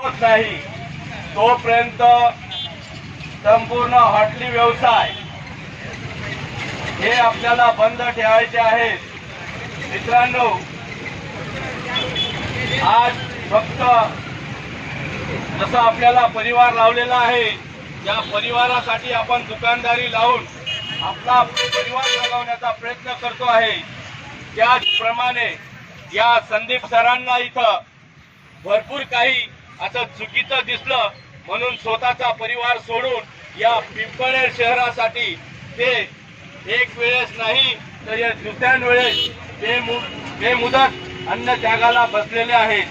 होत नाही. तोपर्यंत संपूर्ण हॉटली व्यवसाय हे आपल्याला बंद ठेवायचे आहेत. मित्रांनो आज फक्त जसं आपल्याला परिवार लावलेला आहे या परिवारासाठी आपण दुकानदारी लावून आपला परिवार जगवण्याचा प्रयत्न करतो आहे. त्याचप्रमाणे या संदीप सरांना इथं भरपूर काही असं चुकीचं दिसलं म्हणून स्वतःचा परिवार सोडून या पिंपळेर शहरासाठी ते एक वेळेस नाही तर या दुसऱ्या वेळेस बेमु बेमुदत अन्न त्यागाला बसलेले आहेत.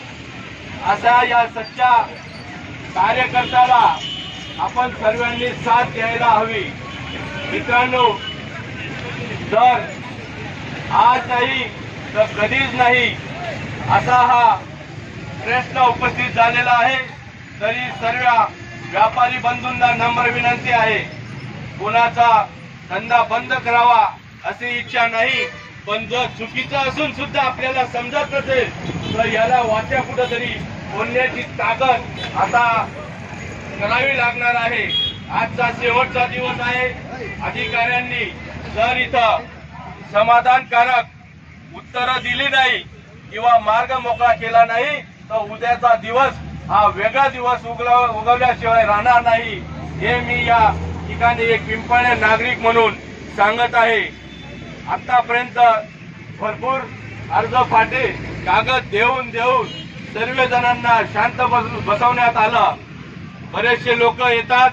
असा या सच्चा कार्यकर्त्याला आपण सर्वांनी साथ द्यायला हवी. मित्रांनो जर आज नाही तर कधीच नाही असा हा प्रश्न उपस्थित झालेला आहे. तरी सर्व व्यापारी बंधूंना नम्र विनंती आहे. कोणाचा धंदा बंद करावा अशी इच्छा नाही. पण जर चुकीचं असून सुद्धा आपल्याला समजत नसेल तर याला वाच्या कुठंतरी बोलण्याची ताकद आता करावी लागणार आहे. आजचा शेवटचा दिवस आहे. अधिकाऱ्यांनी जर इथं समाधानकारक उत्तरं दिली नाही किंवा मार्ग मोकळा केला नाही तर उद्याचा दिवस हा वेगळा दिवस उगला उगवल्याशिवाय राहणार नाही. हे मी या ठिकाणी एक पिंपळे नागरिक म्हणून सांगत आहे. आतापर्यंत भरपूर अर्ज फाटे कागद देऊन देऊन सर्व जणांना शांत बस बसवण्यात आलं. बरेचसे लोक येतात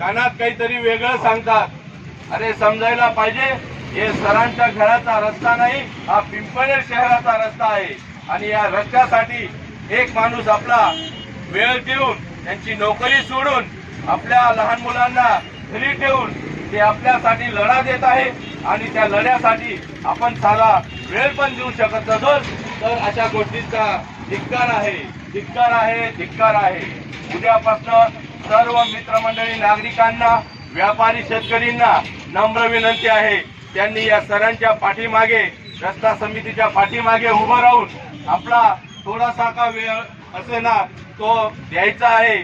कानात काहीतरी वेगळं सांगतात. अरे समजायला पाहिजे हे सरांच्या घराचा रस्ता नाही हा पिंपळे शहराचा रस्ता आहे. आणि या रस्त्यासाठी एक माणूस आपला वेळ देऊन त्यांची नोकरी सोडून आपल्या लहान मुलांना घरी ठेवून ते आपल्यासाठी लढा देत आहे आणि त्या लढ्यासाठी आपण साला वेळ पण देऊ शकत नसो तर अशा गोष्टींचा धिक्कार आहे. धिक्कार आहे धिक्कार आहे. उद्यापासून सर्व मित्रमंडळी नागरिकांना व्यापारी शेतकरींना नम्र विनंती आहे. त्यांनी या सरांच्या पाठीमागे रस्ता समितीच्या पाठीमागे उभं राहून आपला थोडासा का वेळ असे ना तो द्यायचा आहे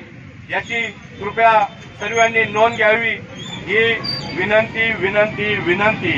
याची कृपया सर्वांनी नोंद घ्यावी. ही विनंती विनंती विनंती.